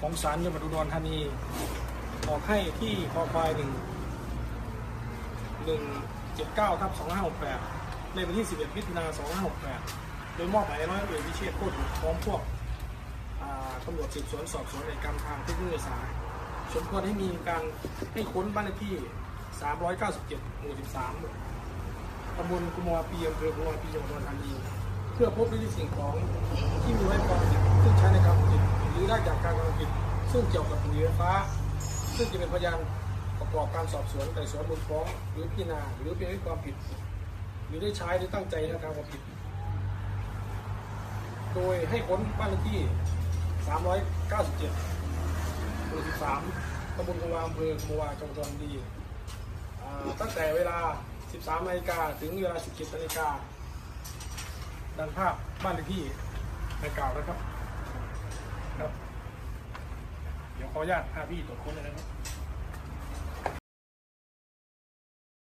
ของศาลจังหวัดอุดรธานีออกให้ที่คอควายหนึ่งหนึ่งเจ็ดเก้าทับสองห้าหกแปดในวันที่สิบเอ็ดมิถุนาสองห้าหกแปดโดยมอบหมายร้อยเอกวิเชียรโคตรพร้อมพวกตำรวจสืบสวนสอบสวนในกรรมทางเทคโนโลยีสารสมควรให้มีการให้ค้นบ้านเลขที่ 397 หมู่ 13 ตำบลกุมวาปีอำเภอกุมวาปีจังหวัดอุดรธานีเพื่อพบในสิ่งของที่มีไว้ความผิดซึ่งใช้ในการรือ ได้จากการกระทำผิดซึ่งเกี่ยวกับบุหรี่ไฟฟ้า ซึ่งจะเป็นพยานประกอบการสอบสวนไต่สวนมูลฟ้อง หรือพิจารณาหรือเป็นให้ความผิด หรือได้ใช้หรือตั้งใจในการกระทำผิด โดยให้ค้นบ้านเลขที่ 397หมู่13ตำบลกวาอำเภอกุมวาจังหวัดอุดรธานีอ่าตั้งแต่เวลา 13นาฬิกาถึงเวลา 17นาฬิกาดังภาพบ้านเลขที่ในกล่าวนะครับครับ apoyar a Vito con el